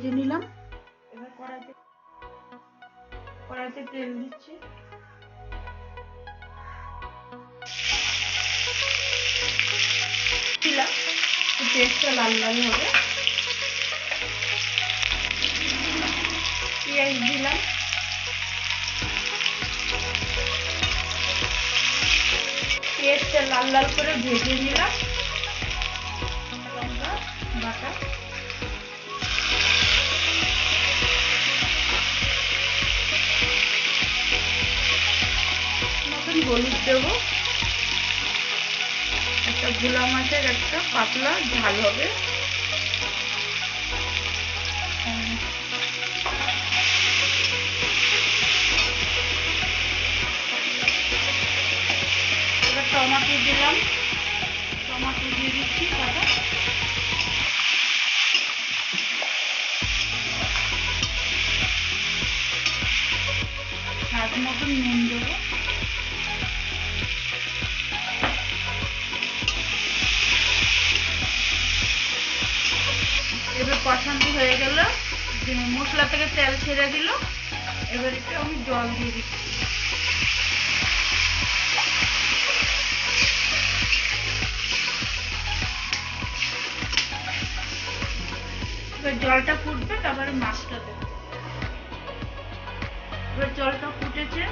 ভেজে নিলাম। এবার কড়াইতে কড়াইতে তেল দিচ্ছি। দিলাম। পেঁয়াজটা লাল লাল হবে। পেঁয়াজ দিলাম। পেঁয়াজটা লাল লাল করে ভেজে নিলাম। লঙ্কা, বাটা। হলুদ দেবো। একটা ভোলা মাছের একটা পাতলা, ঝাল হবে। টমাটো দিলাম। টমাটো দিয়ে দিচ্ছি কাটা স্বাদ মতন নুন দেবো। এবার কষানো হয়ে গেল। মশলা থেকে তেল ছেড়ে দিল। এবার একটু আমি জল দিয়ে দিচ্ছি। এবার জলটা ফুটবে, তারপরে মাছটা দেবো। এবার জলটা ফুটেছে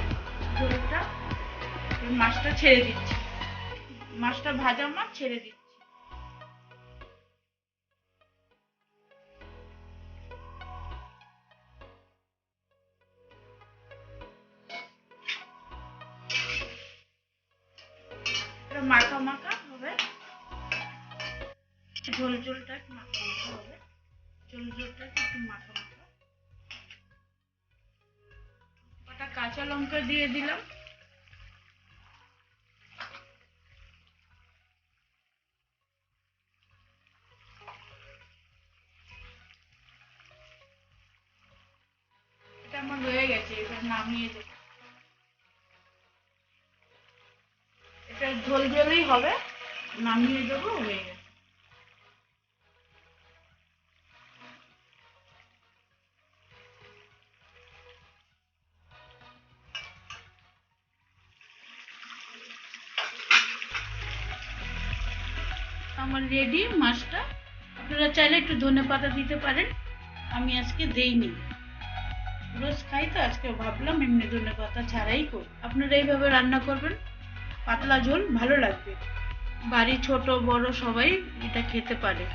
এবার মাছটা ছেড়ে দিচ্ছি। মাছটা ভাজা মাছ ছেড়ে দিচ্ছি। এটা মাখা মাখা হবে। ঝোল ঝোলটা একটু মাখা মাখা হবে। ঝোল ঝোলটা একটু মাখা মাখা। কটা কাঁচা লঙ্কা দিয়ে দিলাম। এটা আমার হয়ে গেছে, এবার নামিয়ে দেবো। ঝোল ঝোলই হবে। নামিয়ে দেবো, হয়ে গেছে। আমার রেডি মাছটা। আপনারা চাইলে একটু ধনে পাতা দিতে পারেন। আমি আজকে দেইনি। রোজ খাই তো, আজকে ভাবলাম এমনি ধনে পাতা ছাড়াই করি। আপনারা এইভাবে রান্না করবেন। পাতলা ঝোল ভালো লাগবে। বাড়ি ছোট বড় সবাই এটা খেতে পারে।